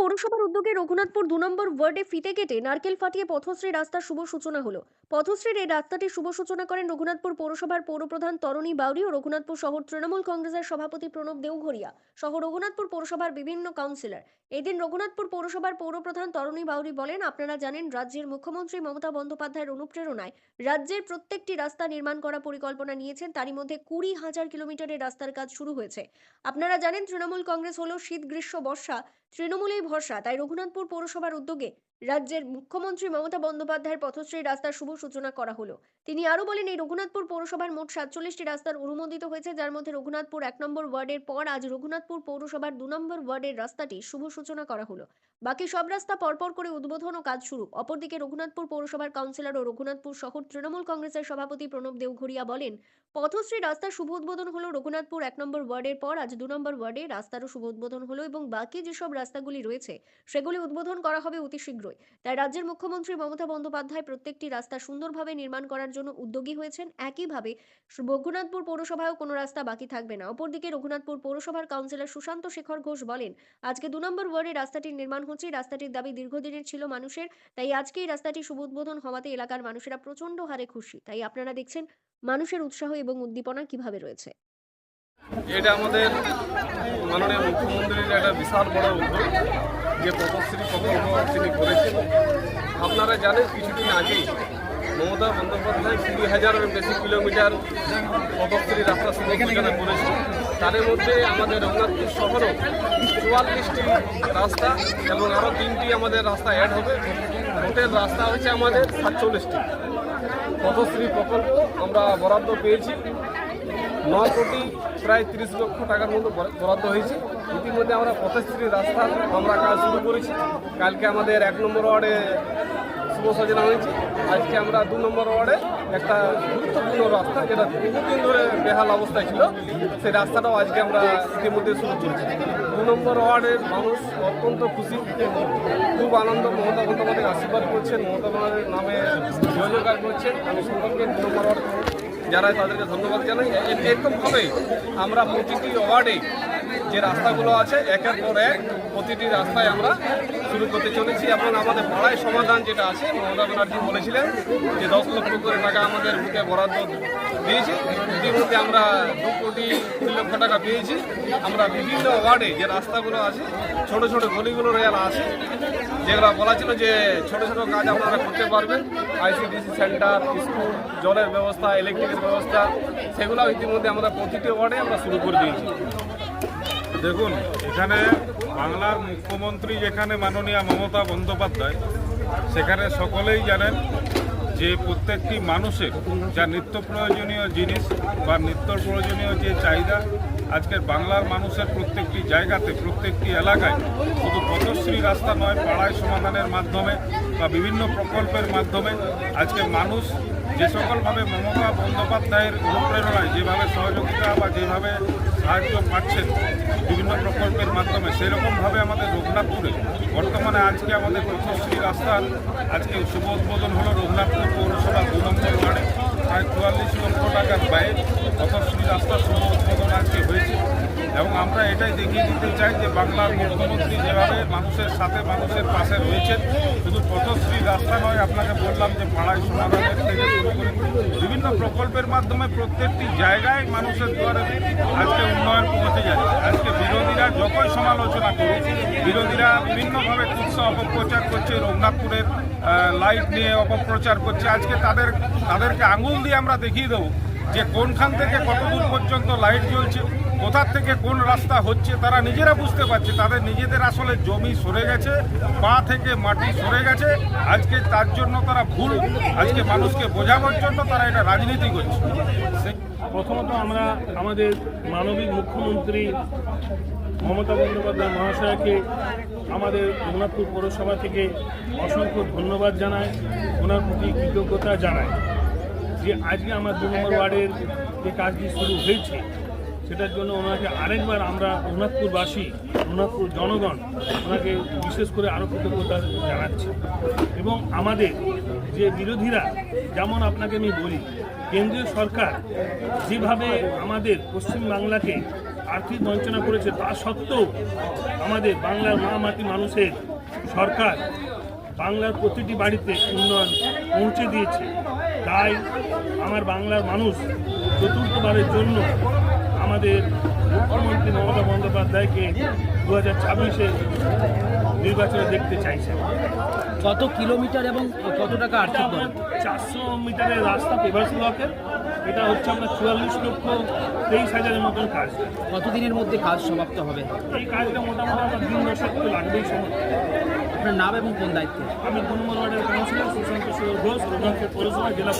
পৌরসভার উদ্যোগে রঘুনাথপুর দু নম্বর ওয়ার্ডে ফিতে কেটে নারকেল ফাটিয়ে পথশ্রী রাস্তার শুভ সূচনা হলো। পথশ্রীর এই রাস্তাটির শুভ সূচনা করেন রঘুনাথপুর পৌরসভার পৌরপ্রধান তরণী বাউরি ও রঘুনাথপুর শহর তৃণমূল কংগ্রেসের সভাপতি প্রণব দেওঘরিয়া। সহ রঘুনাথপুর পৌরসভার বিভিন্ন কাউন্সিলর। এদিন রঘুনাথপুর পৌরসভার পৌরপ্রধান তরণী বাউরি বলেন, আপনারা জানেন, রাজ্যের মুখ্যমন্ত্রী মমতা বন্দ্যোপাধ্যায়ের অনুপ্রেরণায় রাজ্যের প্রত্যেকটি রাস্তা নির্মাণ করা পরিকল্পনা নিয়েছেন। তারই মধ্যে কুড়ি হাজার কিলোমিটারের রাস্তার কাজ শুরু হয়েছে। আপনারা জানেন, তৃণমূল কংগ্রেস হলো শীত, গ্রীষ্ম, বর্ষা। তৃণমূলেই ভরসা তাই রঘুনাথপুর পৌরসভার উদ্যোগে রাজ্যের মুখ্যমন্ত্রী মমতা বন্দ্যোপাধ্যায়ের পথশ্রী রাস্তার শুভ সূচনা করা হলো। তিনি আরও বলেন, এই রঘুনাথপুর পৌরসভার মোট সাতচল্লিশটি রাস্তার অনুমোদিত হয়েছে, যার মধ্যে রঘুনাথপুর এক নম্বর ওয়ার্ডের পর আজ রঘুনাথপুর পৌরসভার দু নম্বর ওয়ার্ডের রাস্তাটি শুভ সূচনা করা হলো। বাকি সব রাস্তা পরপর করে উদ্বোধন ও কাজ শুরু। অপরদিকে রঘুনাথপুর পৌরসভার কাউন্সিলর ও রঘুনাথপুর শহর তৃণমূল কংগ্রেসের সভাপতি প্রণব দেওঘরিয়া বলেন, পথশ্রী রাস্তার শুভ উদ্বোধন হলো রঘুনাথপুর এক নম্বর ওয়ার্ডের পর আজ দু নম্বর ওয়ার্ডে রাস্তারও শুভ উদ্বোধন হলো এবং বাকি যেসব রাস্তাগুলি রয়েছে, সেগুলি উদ্বোধন করা হবে অতি শীঘ্রই তাই রাজ্যের মুখ্যমন্ত্রী মমতা বন্দ্যোপাধ্যায় প্রত্যেকটি রাস্তা সুন্দরভাবে নির্মাণ করার জন্য উদ্যোগী হয়েছেন। একইভাবে রঘুনাথপুর পৌরসভায়ও কোনো রাস্তা বাকি থাকবে না। অপরদিকে রঘুনাথপুর পৌরসভার কাউন্সিলর সুশান্ত শেখর ঘোষ বলেন, আজকে দু নম্বর ওয়ার্ডে রাস্তাটির নির্মাণ হচ্ছে। রাস্তাটির দাবি দীর্ঘদিনের ছিল মানুষের। তাই আজকে এই রাস্তাটি শুভ উদ্বোধন হওয়াতে এলাকার মানুষেরা প্রচণ্ড হারে খুশি। তাই আপনারা দেখছেন মানুষের উৎসাহ এবং উদ্দীপনা কীভাবে রয়েছে। এটা আমাদের মাননীয় মুখ্যমন্ত্রীর একটা বিশাল বড় উদ্যোগ যে পথশ্রী প্রকল্প তিনি করেছেন। আপনারা জানেন কিছুদিন আগেই মমতা বন্দ্যোপাধ্যায় কুড়ি হাজারের বেশি কিলোমিটার পথশ্রী রাস্তা সূচনা করেছে তার মধ্যে আমাদের রঘুনাথপুর শহরও চুয়াল্লিশটি রাস্তা এবং আরও তিনটি আমাদের রাস্তা অ্যাড হবে। টোটাল রাস্তা হচ্ছে আমাদের সাতচল্লিশটি। পথশ্রী প্রকল্প আমরা বরাদ্দ পেয়েছি। নয় কোটি প্রায় তিরিশ লক্ষ টাকার মতো বরা- বরাদ্দ হয়েছে। ইতিমধ্যে আমরা পথশ্রী রাস্তা আমরা কাজ শুরু করেছি। কালকে আমাদের এক নম্বর ওয়ার্ডে শুভ সূচনা হয়েছে। আজকে আমরা দু নম্বর ওয়ার্ডে একটা গুরুত্বপূর্ণ রাস্তা, যেটা বহুদিন ধরে বেহাল অবস্থায় ছিল, সেই রাস্তাটাও আজকে আমরা ইতিমধ্যে শুরু করেছি। দু নম্বর ওয়ার্ডের মানুষ অত্যন্ত খুশি। খুব আনন্দ। মমতা বন্দ্যোপাধ্যায় আশীর্বাদ করছেন। মমতা বন্দ্যোপাধ্যায়ের নামে সহযোগিতা করছেন। আমি সকলকে দু নম্বর ওয়ার্ড যারা তাদেরকে ধন্যবাদ জানাই এরকমভাবে আমরা প্রতিটি ওয়ার্ডে যে রাস্তাগুলো আছে, একের পর এক প্রতিটি রাস্তায় আমরা শুরু করতে চলেছি। এবং আমাদের পাড়ায় সমাধান যেটা আছে, মমতা ব্যানার্জি বলেছিলেন যে দশ লক্ষ করে টাকা আমাদের বুকে বরাদ্দ দিয়েছি। ইতিমধ্যে আমরা দু কোটি কুড়ি লক্ষ টাকা পেয়েছি। আমরা বিভিন্ন ওয়ার্ডে যে রাস্তাগুলো আছে, ছোট ছোট গলিগুলো রেল আছে, যেগুলো বলা ছিল যে ছোট ছোট কাজ আপনারা করতে পারবেন। আইসিডিসি সেন্টার, স্কুল, জলের ব্যবস্থা, ইলেকট্রিকের ব্যবস্থা, সেগুলো ইতিমধ্যে আমরা প্রতিটি ওয়ার্ডে আমরা শুরু করে দিয়েছি। দেখুন, এখানে বাংলার মুখ্যমন্ত্রী যেখানে মাননীয় মমতা বন্দ্যোপাধ্যায়, সেখানে সকলেই জানেন যে প্রত্যেকটি মানুষের যা নিত্য প্রয়োজনীয় জিনিস বা নিত্য প্রয়োজনীয় যে চাহিদা আজকের বাংলার মানুষের প্রত্যেকটি জায়গাতে, প্রত্যেকটি এলাকায় শুধু পথশ্রী রাস্তা নয়, পাড়ায় সমাধানের মাধ্যমে বা বিভিন্ন প্রকল্পের মাধ্যমে আজকে মানুষ যে সকলভাবে মমতা বন্দ্যোপাধ্যায়ের অনুপ্রেরণায় যেভাবে সহযোগিতা বা যেভাবে সাহায্য পাচ্ছেন বিভিন্ন প্রকল্পের মাধ্যমে। সেরকমভাবে আমাদের রঘুনাথপুরে, বর্তমানে আজকে আমাদের পথশ্রী রাস্তার আজকে শুভ উদ্বোধন হলো রঘুনাথপুর পৌরসভা দু নম্বর ওয়ার্ডে। প্রায় চুয়াল্লিশ লক্ষ টাকার ব্যয়ে পথশ্রী রাস্তার শুভ উদ্বোধন আজকে হয়েছে। এবং আমরা এটাই দেখিয়ে দিতে চাই যে বাংলার মুখ্যমন্ত্রী যেভাবে মানুষের সাথে মানুষের পাশে রয়েছেন, শুধু পথশ্রী রাস্তা নয়, আপনাকে বললাম যে পাড়ায় সমাধানের থেকে বিভিন্ন প্রকল্পের মাধ্যমে প্রত্যেকটি জায়গায় মানুষের দ্বারা আজকে উন্নয়ন পৌঁছে যাচ্ছে। আজকে বিরোধীরা যতই সমালোচনা করুক, বিরোধীরা বিভিন্নভাবে কুৎস অপপ্রচার করছে, রঘুনাথপুরের লাইট নিয়ে অপপ্রচার করছে। আজকে তাদের, তাদেরকে আঙুল দিয়ে আমরা দেখিয়ে দেবো যে কোনখান থেকে কত দূর পর্যন্ত লাইট জ্বলছে, কোথার থেকে কোন রাস্তা হচ্ছে, তারা নিজেরা বুঝতে পারছে, তাদের নিজেদের আসলে জমি সরে গেছে, পা থেকে মাটি সরে গেছে, আজকে তার জন্য তারা ভুল, আজকে মানুষকে বোঝাবার জন্য তারা এটা রাজনীতি করছে। প্রথমত আমরা আমাদের মানবিক মুখ্যমন্ত্রী মমতা বন্দ্যোপাধ্যায় মহাশয়কে আমাদের রঘুনাথপুর পৌরসভা থেকে অসংখ্য ধন্যবাদ জানায় ওনার প্রতি কৃতজ্ঞতা জানাই। যে আজকে আমার দু নম্বর ওয়ার্ডের যে কাজটি শুরু হয়েছে, সেটার জন্য ওনাকে আরেকবার আমরা রঘুনাথপুরবাসী, রঘুনাথপুর জনগণ, ওনাকে বিশেষ করে আরও কৃতজ্ঞতা জানাচ্ছি। এবং আমাদের যে বিরোধীরা, যেমন আপনাকে আমি বলি, কেন্দ্রীয় সরকার যেভাবে আমাদের পশ্চিমবাংলাকে আর্থিক বঞ্চনা করেছে, তা সত্ত্বেও আমাদের বাংলার মা মাটি মানুষের সরকার বাংলার প্রতিটি বাড়িতে উন্নয়ন পৌঁছে দিয়েছে। তাই আমার বাংলার মানুষ চতুর্থবারের জন্য আমাদের মুখ্যমন্ত্রী মমতা বন্দ্যোপাধ্যায়কে দু হাজার ছাব্বিশে নির্বাচনে দেখতে চাইছেন। কত কিলোমিটার এবং কত টাকা আর্থিক চারশো মিটারের রাস্তা পেভার্স ব্লকের এটা হচ্ছে আমরা চুয়াল্লিশ লক্ষ তেইশ হাজারের মতন কাজ। কতদিনের মধ্যে কাজ সমাপ্ত হবে? এই কাজটা মোটামুটি আমার দিন দশক তো লাগবেই সময়। আপনার নাম এবং কোন দায়িত্বে? আমি গুণমান ওয়ার্ডের কাউন্সিলর সুশান্ত ঘোষ রঘুনাথপুর জেলা